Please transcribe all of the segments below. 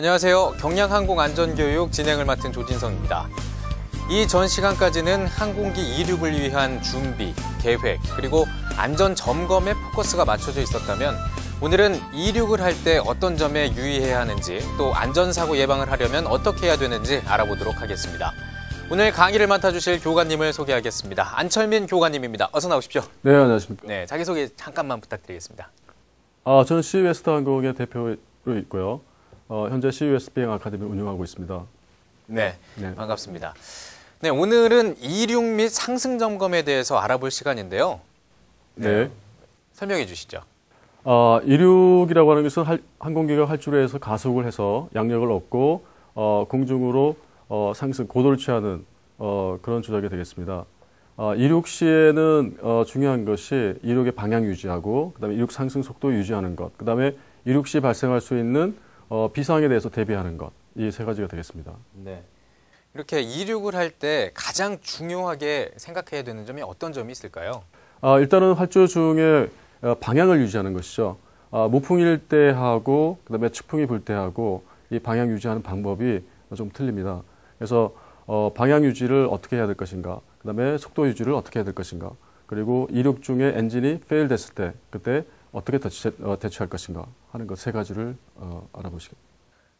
안녕하세요. 경량항공안전교육 진행을 맡은 조진성입니다. 이 전 시간까지는 항공기 이륙을 위한 준비, 계획, 그리고 안전 점검에 포커스가 맞춰져 있었다면 오늘은 이륙을 할 때 어떤 점에 유의해야 하는지 또 안전사고 예방을 하려면 어떻게 해야 되는지 알아보도록 하겠습니다. 오늘 강의를 맡아주실 교관님을 소개하겠습니다. 안철민 교관님입니다. 어서 나오십시오. 네, 안녕하십니까. 네, 자기소개 잠깐만 부탁드리겠습니다. 아, 저는 CUS 항공의 대표로 있고요. 어, 현재 CUS 비행 아카데미를 운영하고 있습니다. 네, 네. 반갑습니다. 네, 오늘은 이륙 및 상승 점검에 대해서 알아볼 시간인데요. 네. 설명해 주시죠. 아, 이륙이라고 하는 것은 할- 항공기가 활주로에서 가속을 해서 양력을 얻고 어, 공중으로 어, 상승 고도를 취하는 어, 그런 조작이 되겠습니다. 아, 이륙 시에는 어, 중요한 것이 이륙의 방향 유지하고 그다음에 이륙 상승 속도 유지하는 것, 그다음에 이륙 시 발생할 수 있는 어, 비상에 대해서 대비하는 것, 이 세 가지가 되겠습니다. 네. 이렇게 이륙을 할 때 가장 중요하게 생각해야 되는 점이 어떤 점이 있을까요? 아, 일단은 활주 중에 어, 방향을 유지하는 것이죠. 아, 모풍일 때 하고 그다음에 측풍이 불 때 하고 이 방향 유지하는 방법이 좀 틀립니다. 그래서 어, 방향 유지를 어떻게 해야 될 것인가, 그다음에 속도 유지를 어떻게 해야 될 것인가, 그리고 이륙 중에 엔진이 페일 됐을 때 그때 어떻게 대처, 어, 대처할 것인가 하는 것 세 가지를 어, 알아보시겠습니다.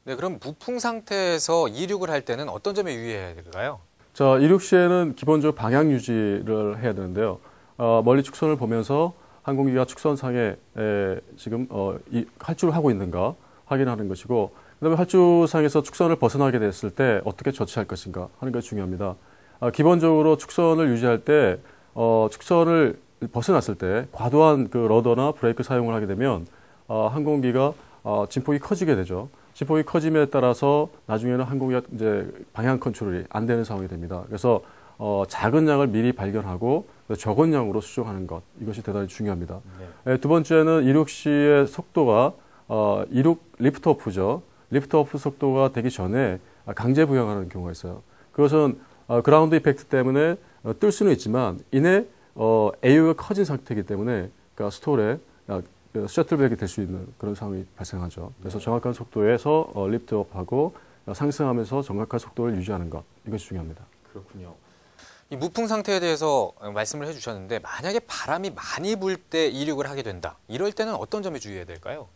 네, 그럼 무풍 상태에서 이륙을 할 때는 어떤 점에 유의해야 될까요? 자, 이륙 시에는 기본적으로 방향 유지를 해야 되는데요. 어, 멀리 축선을 보면서 항공기가 축선상에 에, 지금 어, 이, 활주를 하고 있는가 확인하는 것이고, 그다음에 활주상에서 축선을 벗어나게 됐을 때 어떻게 조치할 것인가 하는 것이 중요합니다. 아, 기본적으로 축선을 유지할 때 어, 축선을 벗어났을 때 과도한 그 러더나 브레이크 사용을 하게 되면 어, 항공기가 어, 진폭이 커지게 되죠. 진폭이 커짐에 따라서 나중에는 항공기가 이제 방향 컨트롤이 안 되는 상황이 됩니다. 그래서 어, 작은 양을 미리 발견하고 적은 양으로 수정하는 것 이것이 대단히 중요합니다. 예, 두 번째는 이륙 시의 속도가 어, 이륙 리프트 오프죠. 리프트 오프 속도가 되기 전에 강제 부양하는 경우가 있어요. 그것은 어, 그라운드 이펙트 때문에 어, 뜰 수는 있지만 이내 어, AU가 커진 상태이기 때문에 그러니까 스톨에 어, 셔틀백이 될 수 있는 그런 상황이 발생하죠. 그래서 정확한 속도에서 어, 리프트업하고 어, 상승하면서 정확한 속도를 유지하는 것 이것이 중요합니다. 그렇군요. 이 무풍 상태에 대해서 말씀을 해주셨는데 만약에 바람이 많이 불 때 이륙을 하게 된다. 이럴 때는 어떤 점에 주의해야 될까요?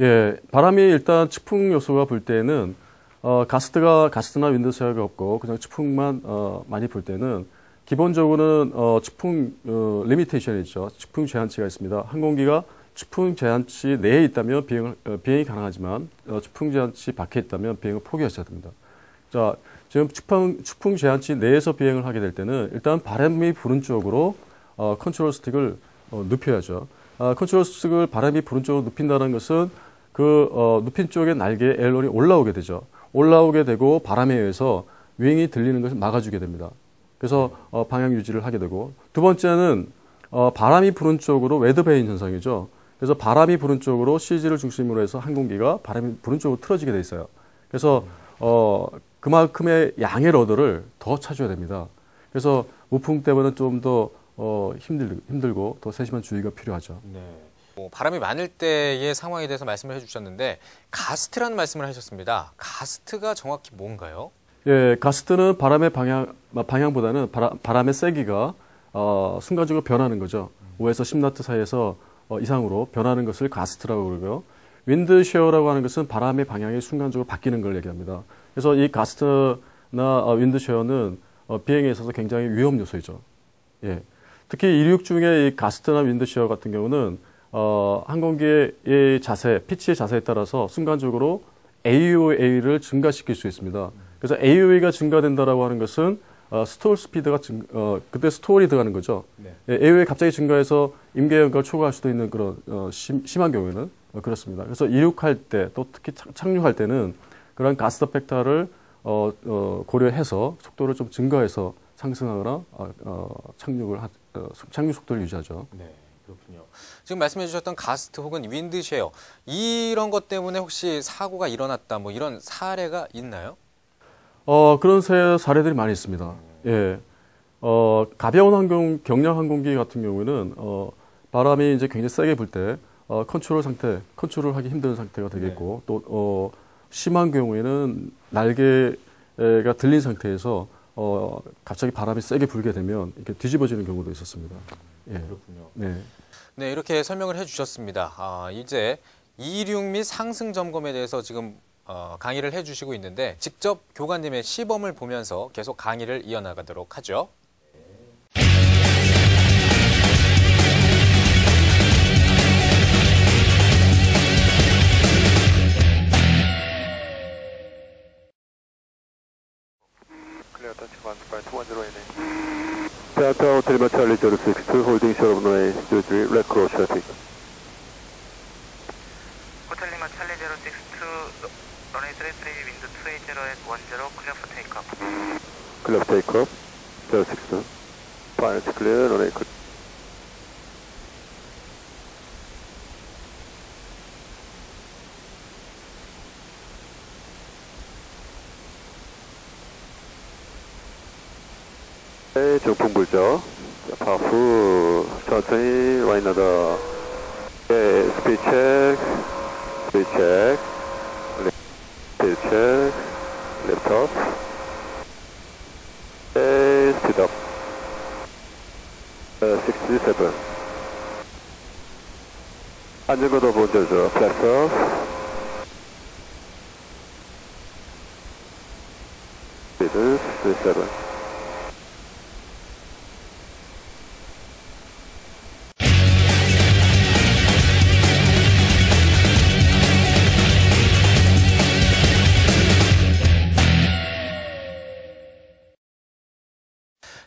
예, 바람이 일단 측풍 요소가 불 때는 어, 가스트가 가스트나 윈드 쉐어가 없고 그냥 측풍만 어, 많이 불 때는 기본적으로는 어, 측풍 어, 리미테이션이 있죠. 측풍 제한치가 있습니다. 항공기가 측풍 제한치 내에 있다면 비행을, 어, 비행이 가능하지만 어, 측풍 제한치 밖에 있다면 비행을 포기하셔야 됩니다. 자, 지금 측풍, 측풍 제한치 내에서 비행을 하게 될 때는 일단 바람이 부는 쪽으로 어, 컨트롤 스틱을 어, 눕혀야죠. 아, 컨트롤 스틱을 바람이 부는 쪽으로 눕힌다는 것은 그 어, 눕힌 쪽의 날개에 에어론이 올라오게 되죠. 올라오게 되고 바람에 의해서 윙이 들리는 것을 막아주게 됩니다. 그래서 어, 방향 유지를 하게 되고 두 번째는 어, 바람이 부는 쪽으로 웨드베인 현상이죠. 그래서 바람이 부는 쪽으로 CG를 중심으로 해서 항공기가 바람이 부는 쪽으로 틀어지게 돼 있어요. 그래서 어, 그만큼의 양의 러더를 더 차줘야 됩니다. 그래서 우풍 때문에 좀더 어, 힘들, 힘들고 더 세심한 주의가 필요하죠. 네. 뭐 바람이 많을 때의 상황에 대해서 말씀을 해주셨는데 가스트라는 말씀을 하셨습니다. 가스트가 정확히 뭔가요? 예, 가스트는 바람의 방향, 방향보다는 바람, 의 세기가 어, 순간적으로 변하는 거죠. 5에서 10나트 사이에서 어, 이상으로 변하는 것을 가스트라고 그러고요. 윈드 쉐어라고 하는 것은 바람의 방향이 순간적으로 바뀌는 걸 얘기합니다. 그래서 이 가스트나 어, 윈드 쉐어는 어, 비행에 있어서 굉장히 위험 요소이죠. 예. 특히 이륙 중에 이 가스트나 윈드 쉐어 같은 경우는 어, 항공기의 이 자세, 피치의 자세에 따라서 순간적으로 AOA를 증가시킬 수 있습니다. 그래서 AOA가 증가된다라고 하는 것은 어, 스톨 스피드가 증, 어, 그때 스톨이 들어가는 거죠. 네. 예, AOA 갑자기 증가해서 임계연가를 초과할 수도 있는 그런 어, 심, 심한 경우에는 어, 그렇습니다. 그래서 이륙할 때 또 특히 착, 착륙할 때는 그런 가스 팩터를 어, 어, 고려해서 속도를 좀 증가해서 상승하거나 어, 어, 착륙을 하, 어, 착륙 속도를 유지하죠. 네, 그렇군요. 지금 말씀해 주셨던 가스트 혹은 윈드 쉐어 이런 것 때문에 혹시 사고가 일어났다 뭐 이런 사례가 있나요? 어, 그런 세, 사례들이 많이 있습니다. 예. 어, 가벼운 항공, 경량 항공기 같은 경우에는, 어, 바람이 이제 굉장히 세게 불 때, 어, 컨트롤 상태, 컨트롤 하기 힘든 상태가 되겠고, 또, 어, 심한 경우에는 날개가 들린 상태에서 어, 갑자기 바람이 세게 불게 되면 이렇게 뒤집어지는 경우도 있었습니다. 예. 그렇군요. 네. 네, 이렇게 설명을 해 주셨습니다. 아, 이제 이륙 및 상승 점검에 대해서 지금 어, 강의를 해주시고 있는데 직접 교관님의 시범을 보면서 계속 강의를 이어나가도록 하죠. Clear runway clear 네, 정풍 불죠. 자, 파프 천천히 와이너더 네, 스피드 체크 스피드 체크 스피드 체크 랩톱 67. seconds. And you go to Bonjour, flaps off.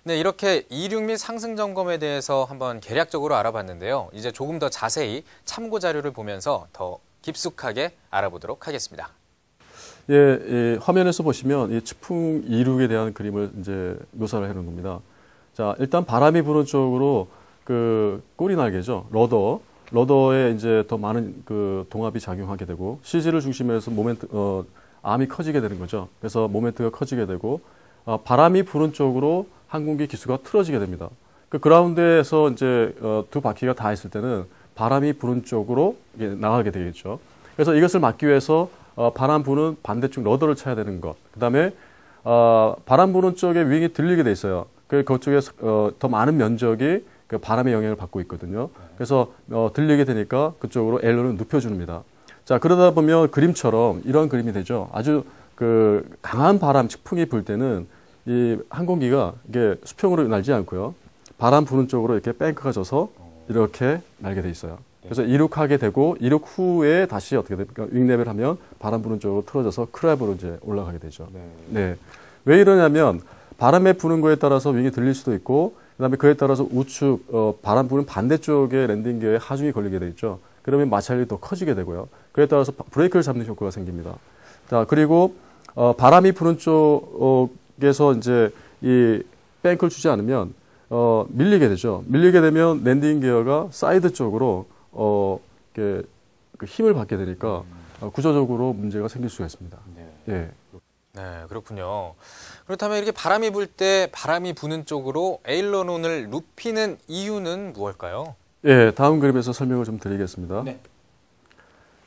네, 이렇게 이륙 및 상승 점검에 대해서 한번 개략적으로 알아봤는데요. 이제 조금 더 자세히 참고 자료를 보면서 더 깊숙하게 알아보도록 하겠습니다. 예, 예, 화면에서 보시면 이 측풍 이륙에 대한 그림을 이제 묘사를 해놓은 겁니다. 자, 일단 바람이 부는 쪽으로 그 꼬리 날개죠. 러더. 러더에 이제 더 많은 그 동압이 작용하게 되고 CG를 중심으로 해서 모멘트, 어, 암이 커지게 되는 거죠. 그래서 모멘트가 커지게 되고 어, 바람이 부는 쪽으로 항공기 기수가 틀어지게 됩니다. 그 그라운드에서 이제 어, 두 바퀴가 다 있을 때는 바람이 부는 쪽으로 나가게 되겠죠. 그래서 이것을 막기 위해서 어, 바람 부는 반대쪽 러더를 쳐야 되는 것. 그 다음에 어, 바람 부는 쪽에 윙이 들리게 돼 있어요. 그 그쪽에 어, 더 많은 면적이 그 바람의 영향을 받고 있거든요. 그래서 어, 들리게 되니까 그쪽으로 엘러를 눕혀줍니다. 자 그러다 보면 그림처럼 이런 그림이 되죠. 아주 그 강한 바람 측풍이 불 때는 이 항공기가 이게 수평으로 날지 않고요. 바람 부는 쪽으로 이렇게 뱅크가 져서 이렇게 날게 돼 있어요. 그래서 이륙하게 되고 이륙 후에 다시 어떻게 됩니까? 윙랩을 하면 바람 부는 쪽으로 틀어져서 크랩으로 이제 올라가게 되죠. 네. 왜 이러냐면 바람에 부는 거에 따라서 윙이 들릴 수도 있고 그다음에 그에 따라서 우측 어, 바람 부는 반대쪽에 랜딩 기어에 하중이 걸리게 돼 있죠. 그러면 마찰이 더 커지게 되고요. 그에 따라서 바- 브레이크를 잡는 효과가 생깁니다. 자 그리고 어, 바람이 부는 쪽 에서 이제 이 뱅크를 주지 않으면 어, 밀리게 되죠. 밀리게 되면 랜딩 기어가 사이드 쪽으로 어, 이렇게 그 힘을 받게 되니까 어, 구조적으로 문제가 생길 수가 있습니다. 예. 네, 그렇군요. 그렇다면 이렇게 바람이 불 때 바람이 부는 쪽으로 에일러론을 눕히는 이유는 무엇일까요? 예, 다음 그림에서 설명을 좀 드리겠습니다. 네.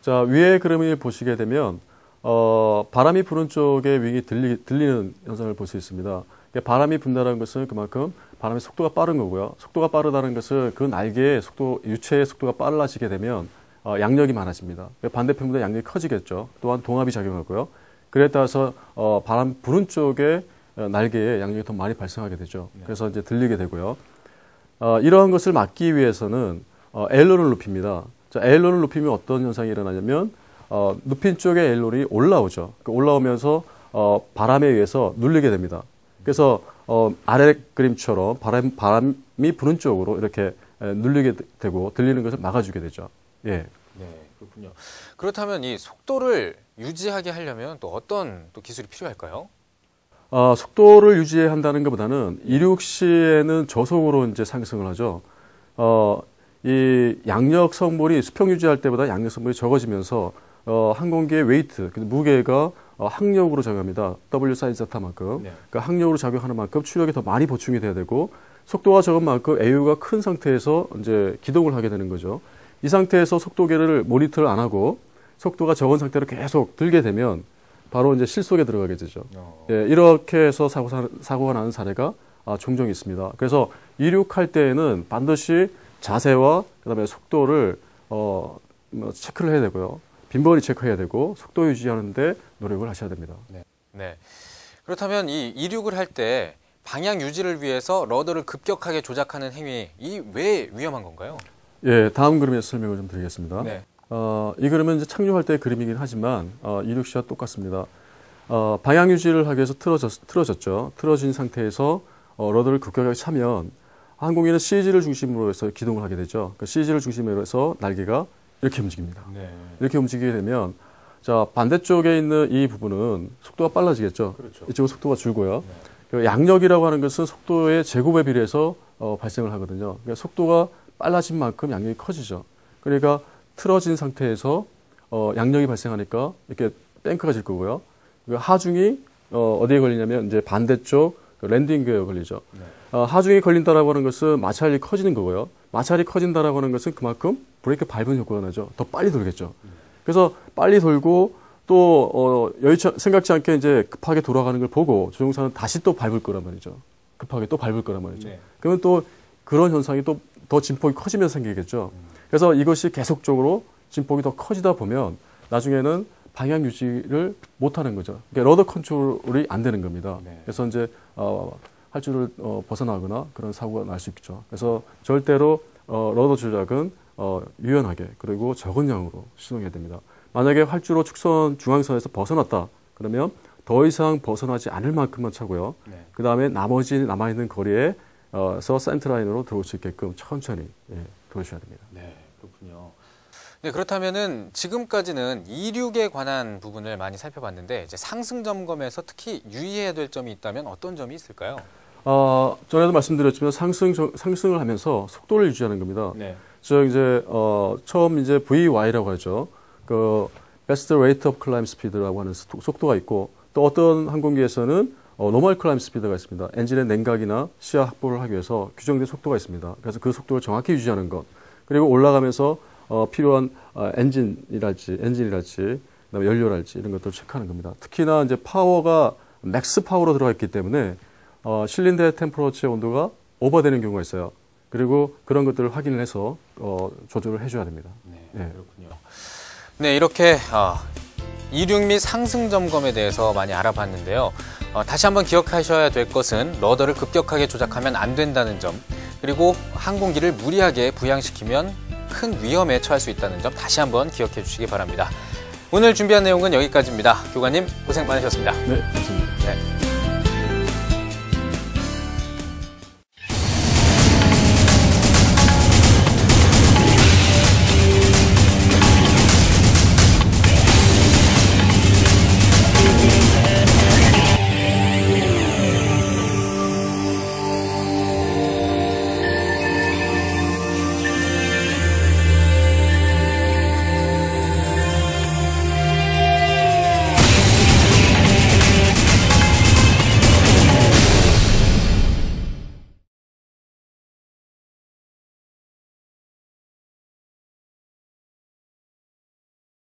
자, 위의 그림을 보시게 되면 어, 바람이 부는 쪽에 윙이 들리, 들리는 현상을 볼 수 있습니다. 바람이 분다는 것은 그만큼 바람의 속도가 빠른 거고요. 속도가 빠르다는 것은 그 날개의 속도, 유체의 속도가 빨라지게 되면 어, 양력이 많아집니다. 그러니까 반대편보다 양력이 커지겠죠. 또한 동압이 작용하고요. 그에 따라서 어, 바람 부는 쪽에 어, 날개에 양력이 더 많이 발생하게 되죠. 그래서 이제 들리게 되고요. 어, 이러한 것을 막기 위해서는 어, 에일론을 높입니다. 자, 에일론을 높이면 어떤 현상이 일어나냐면 어, 눕힌 쪽에 에일론이 올라오죠. 그 올라오면서 어, 바람에 의해서 눌리게 됩니다. 그래서 어, 아래 그림처럼 바람, 바람이 부는 쪽으로 이렇게 에, 눌리게 되- 되고 들리는 것을 막아주게 되죠. 예. 네, 그렇군요. 그렇다면 이 속도를 유지하게 하려면 또 어떤 또 기술이 필요할까요? 어, 속도를 유지한다는 것보다는 이륙 시에는 저속으로 이제 상승을 하죠. 어, 이 양력 성물이 수평 유지할 때보다 양력 성물이 적어지면서 어, 항공기의 웨이트, 그 무게가 어, 항력으로 작용합니다. W 사이즈 자타만큼. 네. 그러니까 항력으로 작용하는 만큼 추력이 더 많이 보충이 돼야 되고 속도가 적은 만큼 AU가 큰 상태에서 이제 기동을 하게 되는 거죠. 이 상태에서 속도계를 모니터를 안 하고 속도가 적은 상태로 계속 들게 되면 바로 이제 실속에 들어가게 되죠. 예, 이렇게 해서 사고 사, 사고가 나는 사례가 아, 종종 있습니다. 그래서 이륙할 때에는 반드시 자세와 그다음에 속도를 어, 뭐 체크를 해야 되고요. 빈번히 체크해야 되고 속도 유지하는데 노력을 하셔야 됩니다. 네. 그렇다면 이 이륙을 할 때 방향 유지를 위해서 러더를 급격하게 조작하는 행위 이 왜 위험한 건가요? 예, 다음 그림에서 설명을 좀 드리겠습니다. 네. 어, 이 그림은 이제 착륙할 때의 그림이긴 하지만 어, 이륙 시와 똑같습니다. 어, 방향 유지를 하기 위해서 틀어졌, 틀어졌죠. 틀어진 상태에서 어, 러더를 급격하게 차면 항공기는 CG를 중심으로 해서 기동을 하게 되죠. 그 CG를 중심으로 해서 날개가 이렇게 움직입니다. 네. 이렇게 움직이게 되면 자 반대쪽에 있는 이 부분은 속도가 빨라지겠죠. 그렇죠. 이쪽은 속도가 줄고요. 그 양력이라고 하는 것은 속도의 제곱에 비례해서 어, 발생을 하거든요. 그러니까 속도가 빨라진 만큼 양력이 커지죠. 그러니까 틀어진 상태에서 어, 양력이 발생하니까 이렇게 뱅크가 질 거고요. 그 하중이 어, 어디에 걸리냐면 이제 반대쪽 그 랜딩 기어에 걸리죠. 어, 하중이 걸린다라고 하는 것은 마찰이 커지는 거고요. 마찰이 커진다라고 하는 것은 그만큼 브레이크 밟은 효과가 나죠. 더 빨리 돌겠죠. 그래서 빨리 돌고 또 어, 여의치 생각지 않게 이제 급하게 돌아가는 걸 보고 조종사는 다시 또 밟을 거란 말이죠. 급하게 또 밟을 거란 말이죠. 네. 그러면 또 그런 현상이 또 더 진폭이 커지면서 생기겠죠. 그래서 이것이 계속적으로 진폭이 더 커지다 보면 나중에는 방향 유지를 못 하는 거죠. 그러니까 러더 컨트롤이 안 되는 겁니다. 네. 그래서 이제 어, 할줄을 어, 벗어나거나 그런 사고가 날 수 있죠. 그래서 절대로 어, 러더 조작은 어, 유연하게 그리고 적은 양으로 시동해야 됩니다. 만약에 활주로 축선 중앙선에서 벗어났다 그러면 더 이상 벗어나지 않을 만큼만 차고요. 네. 그 다음에 나머지 남아있는 거리에 어서 센트라인으로 들어올 수 있게끔 천천히 예, 들어오셔야 됩니다. 네, 그렇군요. 네, 그렇다면은 지금까지는 이륙에 관한 부분을 많이 살펴봤는데 이제 상승 점검에서 특히 유의해야 될 점이 있다면 어떤 점이 있을까요? 어, 전에도 말씀드렸지만 상승 상승을 하면서 속도를 유지하는 겁니다. 네. 즉 이제 어, 처음 이제 VY라고 하죠. 그 Best Rate of Climb Speed라고 하는 속- 속도가 있고 또 어떤 항공기에서는 어, Normal Climb Speed가 있습니다. 엔진의 냉각이나 시야 확보를 하기 위해서 규정된 속도가 있습니다. 그래서 그 속도를 정확히 유지하는 것 그리고 올라가면서 어, 필요한 어, 엔진이랄지 엔진이랄지 그다음에 연료랄지 이런 것들을 체크하는 겁니다. 특히나 이제 파워가 맥스 파워로 들어가 있기 때문에 어, 실린더의 템퍼러처의 온도가 오버되는 경우가 있어요. 그리고 그런 것들을 확인을 해서 어, 조절을 해줘야 됩니다. 네, 네. 그렇군요. 네, 이렇게 아, 이륙 및 상승 점검에 대해서 많이 알아봤는데요. 어, 다시 한번 기억하셔야 될 것은 러더를 급격하게 조작하면 안 된다는 점, 그리고 항공기를 무리하게 부양시키면 큰 위험에 처할 수 있다는 점 다시 한번 기억해 주시기 바랍니다. 오늘 준비한 내용은 여기까지입니다. 교관님 고생 많으셨습니다. 네, 감사합니다.